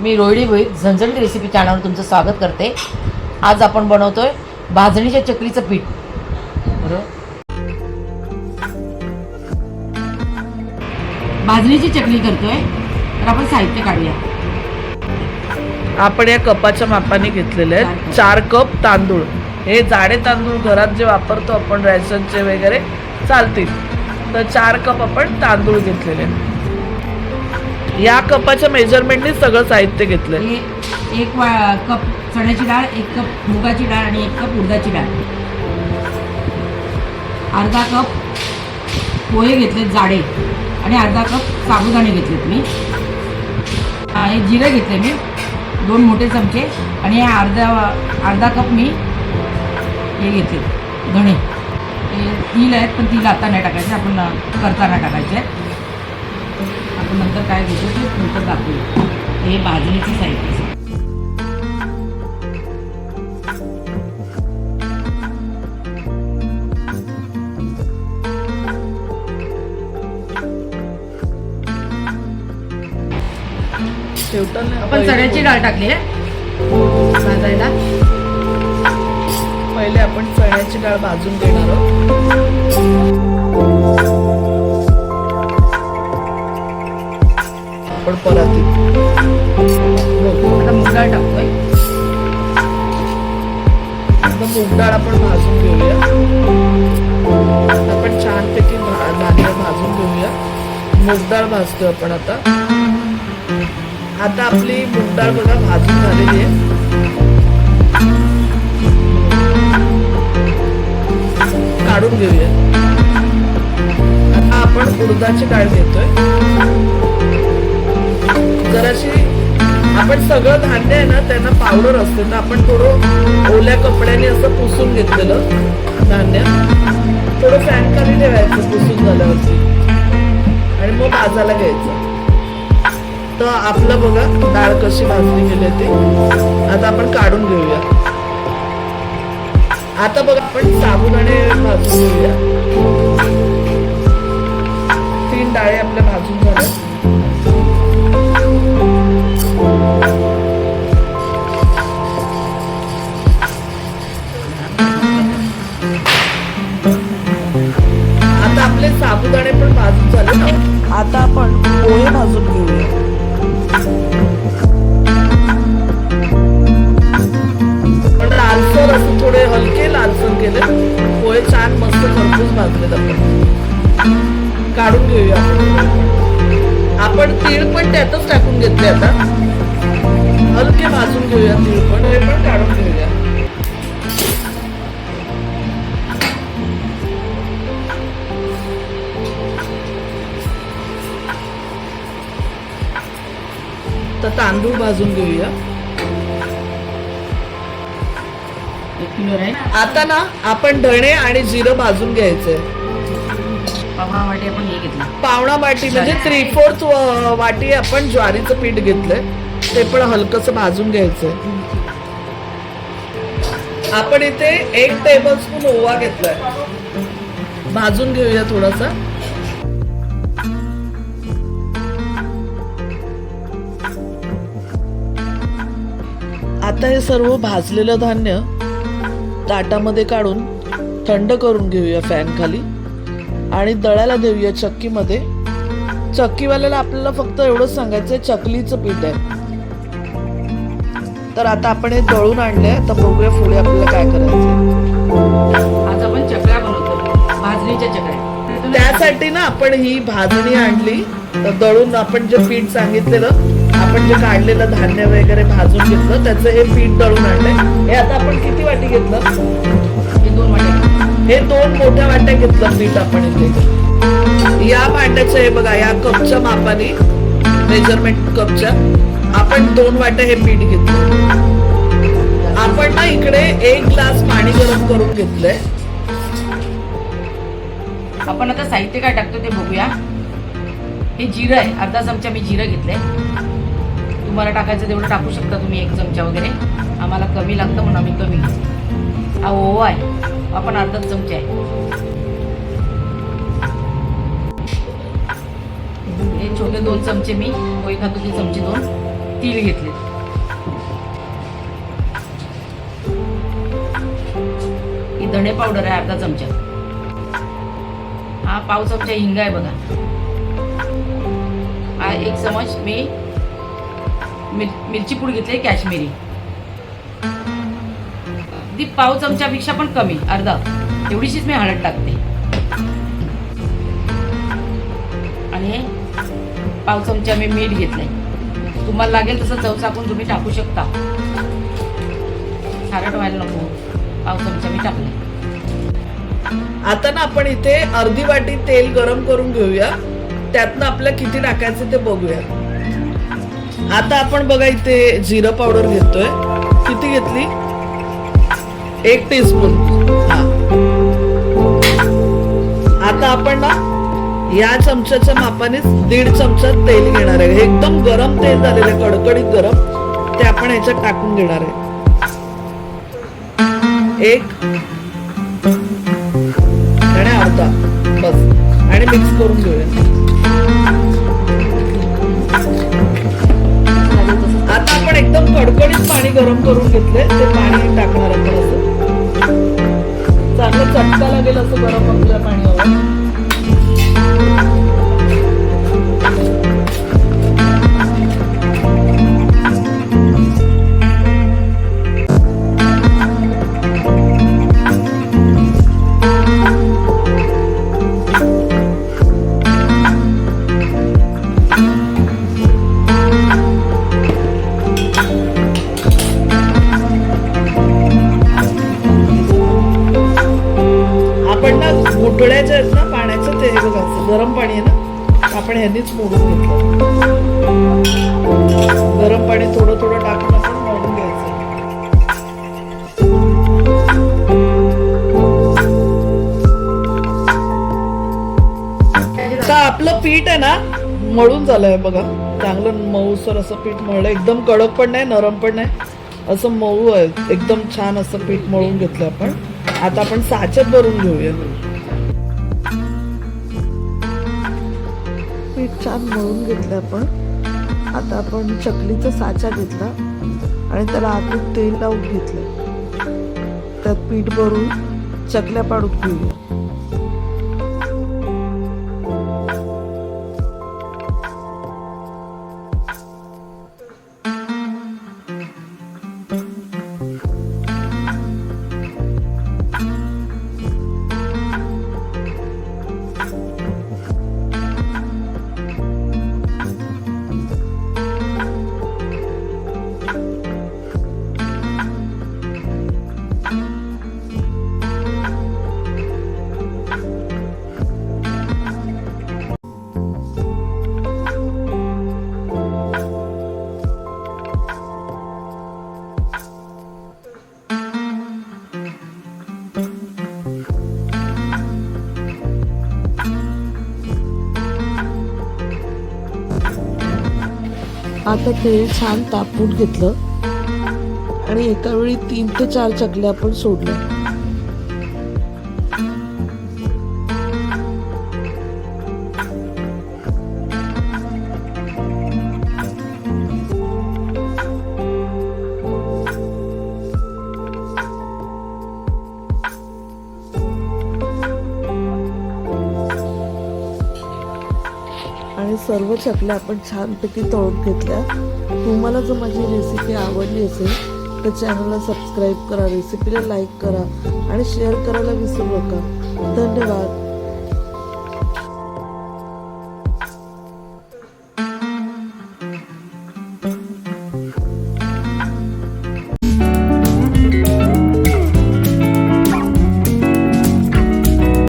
मी रोहिणी भोईर झणझणीत रेसिपी चॅनलवर तुमचं स्वागत करते. आज आपण बनवतोय भाजणीच्या चकलीचं पीठ. बरोबर भाजणीची चकली करतोय. तर आपण साहित्य काढूया. आपण या कपाच्या मापाने घेतलेले आहेत. चार कप. तांदूळ. हे जाडे तांदूळ घरात जे वापरतो आपण रॅशनचे वगैरे चालतील. तर चार कप आपण तांदूळ घेतलेले आहेत. या कपाच्या मेजरमेंटने सगळं साहित्य घेतलंय. हे एक वा कप चण्याची डाळ एक कप मुगाची डाळ आणि एक कप उडदाची डाळ. अर्धा कप पोहे घेतलेत जाडे आणि अर्धा कप साबुदाणे घेतलेत मी. हे जिरे घेतले मी दोन मोठे चमचे आणि हे अर्धा अर्धा कप मी हे घेतले धणे. हे तिल आहेत पण तिला आता नाही टाकायचे आपण करताना टाकायचे. आहेत आपण नंतर काय घेतो ते नंतर दाखवूया हे भाजणीचे साहित्य. आपण चण्याची डाळ टाकली आहे भाजायला. पहिले आपण चण्याची डाळ भाजून घेणार आहोत. परत मुगडाळ टाकतोय. आता मुगडाळ आपण भाजून घेऊया. आपण छानपैकी भा- धान्य भाजून घेऊया. मूग डाळ भाजतो आपण आता. आता आपली मुगडाळ बघा भाजून झालेली आहे. काढून घेऊया. आपण उडदाची डाळ घेतोय. जराशी आपण सगळं धान्य आहे ना त्यांना पावडर असते. तर आपण थोडं ओल्या कपड्याने असं पुसून घेतलेलं धान्य. थोडं फॅन खाली ठेवायचं पुसून झाल्यावरती. आणि मग भाजायला घ्यायचं. तर आपलं बघा डाळ कशी भाजली गेली ते. आता आपण काढून घेऊया. आता बघा आपण साबुदाणे भाजून घेऊया. तीन डाळे आपल्या भाजून झाल्या. आपले साबुदाणे पण भाजून झाले आता आपण पोहे भाजून घेऊया. लालसर असं थोडे हलके लालसर केले. पोहे छान मस्त खरपूस भाजलेत आपण. काढून घेऊया. आपण. आपण तीळ पण त्यातच टाकून घेतले आता. हलके भाजून घेऊया तीळ पण. हे पण काढून घेऊया. तांदूळ भाजून घेऊया. आता ना आपण धणे आणि जिरं भाजून घ्यायचंय. पावणा वाटी आपण हे घेतलं. पावणा वाटी म्हणजे थ्री फोर्थ वाटी आपण ज्वारीचं पीठ घेतलंय. ते पण हलकस भाजून घ्यायचंय. आपण इथे एक टेबल स्पून ओवा घेतलाय. भाजून घेऊया थोडासा. आता हे सर्व भाजलेलं धान्य ताटामध्ये काढून थंड करून घेऊया फॅन खाली. आणि दळायला देऊया चक्कीमध्ये. चक्कीवाल्याला आपल्याला फक्त एवढंच सांगायचंय चकलीचं पीठ आहे. तर आता आपण हे दळून आणलंय. आता बघूया पुढे आपल्याला काय करायचं आज आपण चकल्या बनवतो भाजणीच्या चकल्या. त्यासाठी ना आपण ही भाजणी आणली. तर दळून आपण जे पीठ सांगितलेलं आपण जे काढलेलं धान्य वगैरे भाजून घेतलं त्याचं हे पीठ दळून आणलंय. हे आता आपण किती वाटी घेतलं? हे दोन हे दोन मोठ्या वाट्या घेतलं पीठ आपण इथे. या वाट्याचं हे बघा या कपच्या मापाने मेजरमेंट कपच्या आपण दोन वाट्या हे पीठ घेतलं. आपण ना इकडे एक ग्लास पाणी गरम करून घेतलंय. आपण आता साहित्य काय टाकतो ते बघूया. हे जिरं आहे. अर्धा चमचा मी जिरं घेतलंय. तुम्हाला टाकायचं तेवढं टाकू शकता तुम्ही एक चमचा वगैरे. आम्हाला कमी लागतं म्हणून आम्ही कमी घेतो हा ओवा आहे. आपण अर्धा चमचा आहे. हे छोटे दोन चमचे मी पोहे खातो ते चमचे दोन तीळ घेतले. ही धणे पावडर आहे अर्धा चमचा. हा पाव चमचा हिंग आहे बघा. हा एक चमच मी मिर मिरची पूड घेतली काश्मीरी. ती पाव चमच्यापेक्षा पण कमी अर्धा. एवढीशीच मी हळद टाकते. आणि पाव चमचा मी मीठ घेतलंय. तुम्हाला लागेल तसं चव चाकून तुम्ही टाकू शकता. खारट व्हायला नको. पाव चमचा मी टाकले आता ना आपण इथे अर्धी वाटी तेल गरम करून घेऊया. त्यातनं आपल्या किती टाकायचं ते बघूया. आता आपण बघा इथे जिरं पावडर घेतोय. किती घेतली? एक टीस्पून आता आपण ना या चमच्याच्या मापाने दीड चमचा तेल घेणार आहे. एकदम गरम तेल झालेलं आहे कडकडीत गरम. ते आपण ह्याच्यात टाकून घेणार आहे. एक अर्धा. बस. आणि मिक्स करून घेऊया. आता आपण एकदम कडकडीत पाणी गरम करून घेतले ते पाणी टाकणार आपण आपण ह्यांनीच मोडून घेतलं. गरम पाणी थोडं थोडं टाकून आपण मोडून घ्यायचं. आता आपलं पीठ आहे ना मळून झालंय बघा. चांगलं मऊसर असं पीठ मळलं. एकदम कडक पण नाही नरम पण नाही. असं मऊ आहे. एकदम छान असं पीठ मळून घेतलं आपण. आता आपण साच्यात भरून घेऊया. पीठ छान मळून घेतलं आपण. आता आपण चकलीचा साचा घेतला आणि त्याला आतून तेल लावून घेतलं. त्यात पीठ भरून चकल्या पाडून घेऊया. आता तेल छान तापून घेतलं. आणि एका वेळी तीन ते चार चकल्या आपण सोडल्या. सर्व चकल्या आपण छानपैकी तळून घेतल्या. तुम्हाला जर माझी रेसिपी आवडली असेल तर चॅनलला सबस्क्राईब करा रेसिपीला लाईक करा आणि शेअर करायला विसरू नका. धन्यवाद.